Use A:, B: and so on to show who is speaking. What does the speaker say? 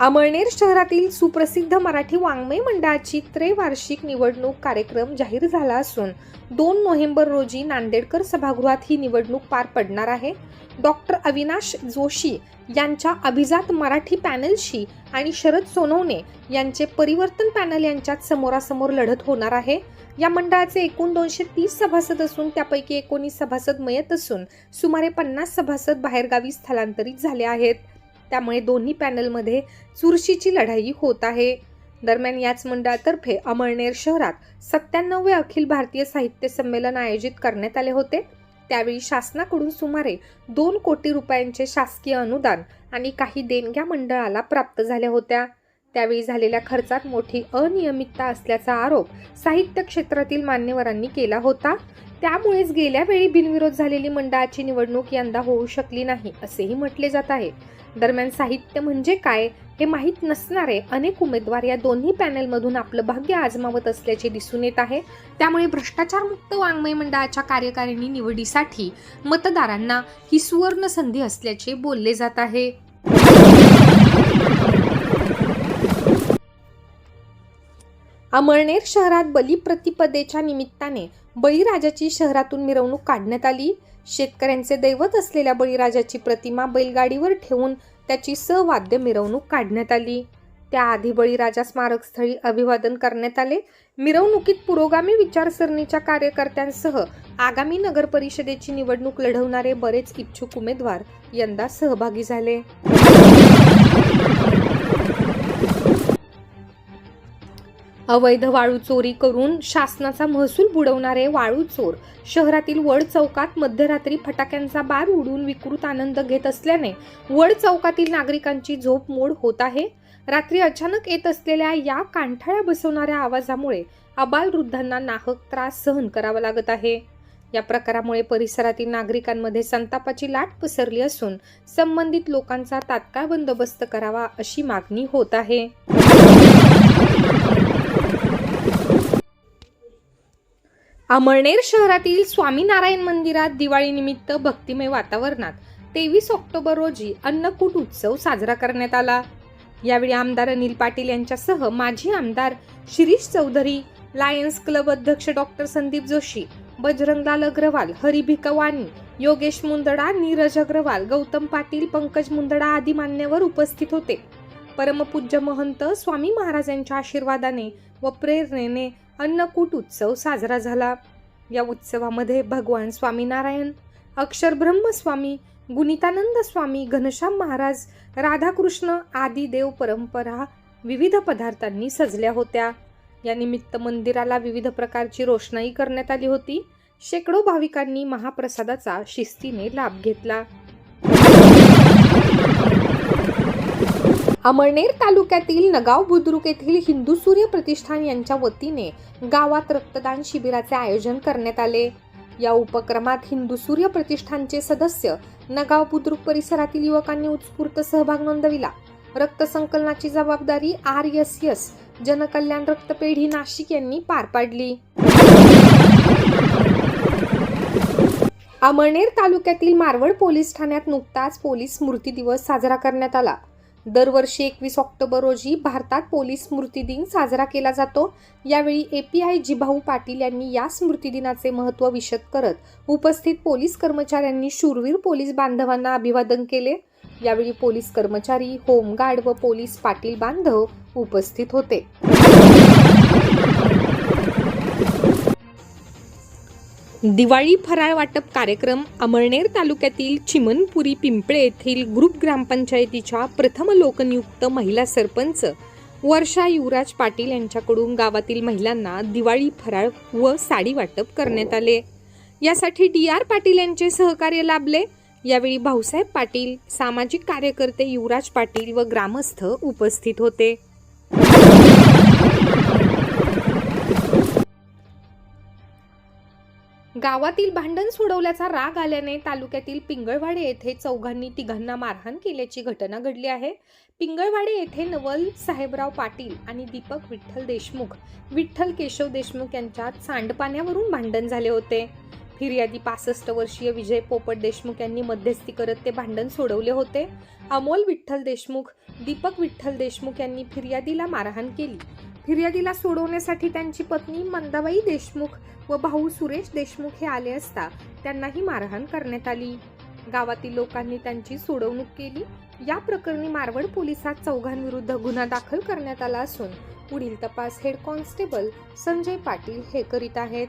A: अमळनेर शहरातील सुप्रसिद्ध मराठी वाङ्मय मंडळाची त्रैवार्षिक निवडणूक कार्यक्रम जाहीर झाला असून दोन नोव्हेंबर रोजी नांदेडकर सभागृहात ही निवडणूक पार पडणार आहे. डॉक्टर अविनाश जोशी यांच्या अभिजात मराठी पॅनलशी आणि शरद सोनवणे यांचे परिवर्तन पॅनल यांच्यात समोरासमोर लढत होणार आहे. या मंडळाचे एकूण दोनशे तीस सभासद असून त्यापैकी एकोणीस सभासद मयत असून सुमारे पन्नास सभासद बाहेरगावी स्थलांतरित झाले आहेत. त्यामुळे दोन्ही पॅनलमध्ये चुरशीची लढाई होत आहे. दरम्यान याच मंडळातर्फे अमळनेर शहरात सत्त्याण्णवे अखिल भारतीय साहित्य संमेलन आयोजित करण्यात आले होते. त्यावेळी शासनाकडून सुमारे दोन कोटी रुपयांचे शासकीय अनुदान आणि काही देणग्या मंडळाला प्राप्त झाल्या होत्या. त्यावेळी झालेल्या खर्चात मोठी अनियमितता असल्याचा आरोप साहित्य क्षेत्रातील मान्यवरांनी केला होता. त्यामुळेच गेल्या वेळी बिनविरोध झालेली मंडळाची निवडणूक यंदा होऊ शकली नाही असेही म्हटले जात आहे. दरम्यान साहित्य म्हणजे काय हे माहीत नसणारे अनेक उमेदवार या दोन्ही पॅनलमधून आपलं भाग्य आजमावत असल्याचे दिसून येत आहे. त्यामुळे भ्रष्टाचारमुक्त वाङ्मय मंडळाच्या कार्यकारिणी निवडीसाठी मतदारांना ही सुवर्ण संधी असल्याचे बोलले जात आहे. अमळनेर शहरात बलिप्रतिपदेच्या निमित्ताने बळीराजाची शहरातून मिरवणूक काढण्यात आली. शेतकऱ्यांचे दैवत असलेल्या बळीराजाची प्रतिमा बैलगाडीवर ठेवून त्याची सवाद्य मिरवणूक काढण्यात आली. त्याआधी बळीराजा स्मारकस्थळी अभिवादन करण्यात आले. मिरवणुकीत पुरोगामी विचारसरणीच्या कार्यकर्त्यांसह आगामी नगर परिषदेची निवडणूक लढवणारे बरेच इच्छुक उमेदवार यंदा सहभागी झाले. अवैध वाळू चोरी करून शासनाचा महसूल बुडवणारे वाळू चोर शहरातील वड चौकात मध्यरात्री फटाक्यांचा बार उडून विकृत आनंद घेत असल्याने वड चौकातील नागरिकांची झोप मोड होत आहे. रात्री अचानक येत असलेल्या या कांठाळ्या बसवणाऱ्या आवाजामुळे अबालवृद्धांना नाहक त्रास सहन करावा लागत आहे. या प्रकारामुळे परिसरातील नागरिकांमध्ये संतापाची लाट पसरली असून संबंधित लोकांचा तात्काळ बंदोबस्त करावा अशी मागणी होत आहे. अमळनेर शहरातील स्वामीनारायण मंदिरात दिवाळीनिमित्त भक्तिमय वातावरणात तेवीस ऑक्टोबर रोजी अन्नकूट उत्सव साजरा करण्यात आला. यावेळी आमदार अनिल पाटील यांच्यासह माजी आमदार शिरीष चौधरी लायन्स क्लब अध्यक्ष डॉक्टर संदीप जोशी बजरंगलाल अग्रवाल हरी भिकवाणी योगेश मुंदडा नीरज अग्रवाल गौतम पाटील पंकज मुंदडा आदी मान्यवर उपस्थित होते. परमपूज्य महंत स्वामी महाराजांच्या आशीर्वादाने व प्रेरणेने अन्नकूट उत्सव साजरा झाला. या उत्सवामध्ये भगवान स्वामीनारायण अक्षर ब्रह्मस्वामी गुणितानंद स्वामी घनश्याम महाराज राधाकृष्ण आदी देव परंपरा विविध पदार्थांनी सजल्या होत्या. या निमित्त मंदिराला विविध प्रकारची रोषणाई करण्यात आली होती. शेकडो भाविकांनी महाप्रसादाचा शिस्तीने लाभ घेतला. अमळनेर तालुक्यातील नगाव बुद्रुक येथील हिंदू सूर्य प्रतिष्ठान यांच्या वतीने गावात रक्तदान शिबिराचे आयोजन करण्यात आले. या उपक्रमात हिंदू सूर्य प्रतिष्ठानचे सदस्य नगाव बुद्रुक परिसरातील युवकांनी उत्स्फूर्त सहभाग नोंदविला. रक्त संकलनाची जबाबदारी आर एस एस जनकल्याण रक्तपेढी नाशिक यांनी पार पाडली. अमळनेर तालुक्यातील मारवड पोलीस ठाण्यात नुकताच पोलीस स्मृती दिवस साजरा करण्यात आला. दरवर्षी एकवीस ऑक्टोबर रोजी भारतात पोलीस स्मृती दिन साजरा केला जातो. यावेळी A P I Jibhau Patil यांनी या स्मृती दिनाचे महत्त्व विशद करत उपस्थित पोलीस कर्मचाऱ्यांनी शूरवीर पोलीस बांधवांना अभिवादन केले. यावेळी पोलीस कर्मचारी होमगार्ड व पोलीस पाटील बांधव उपस्थित होते. दिवाळी फराळ वाटप कार्यक्रम अमळनेर तालुक्यातील चिमनपुरी पिंपळे येथील ग्रुप ग्रामपंचायतीच्या प्रथम लोकनियुक्त महिला सरपंच वर्षा युवराज पाटील यांच्याकडून गावातील महिलांना दिवाळी फराळ व साडी वाटप करण्यात आले. यासाठी डी आर पाटील यांचे सहकार्य लाभले. यावेळी भाऊसाहेब पाटील सामाजिक कार्यकर्ते युवराज पाटील व ग्रामस्थ उपस्थित होते. गावातील भांडण सोडवल्याचा राग आल्याने तालुक्यातील पिंगळवाडे येथे चौघांनी तिघांना मारहाण केल्याची घटना घडली आहे. पिंगळवाडे येथे नवल साहेबराव पाटील आणि दीपक विठ्ठल देशमुख विठ्ठल केशव देशमुख यांच्यात सांडपाण्यावरून भांडण झाले होते. फिर्यादी पासष्ट वर्षीय विजय पोपट देशमुख यांनी मध्यस्थी करत ते भांडण सोडवले होते. अमोल विठ्ठल देशमुख दीपक विठ्ठल देशमुख यांनी फिर्यादीला मारहाण केली. फिर्यादीला सोडवण्यासाठी त्यांची पत्नी मंदाबाई देशमुख व भाऊ सुरेश देशमुख हे आले असता त्यांनाही मारहाण करण्यात आली. गावातील लोकांनी त्यांची सोडवणूक केली. या प्रकरणी मारवड पोलिसात चौघांविरुद्ध गुन्हा दाखल करण्यात आला असून पुढील तपास हेड कॉन्स्टेबल संजय पाटील हे करीत आहेत.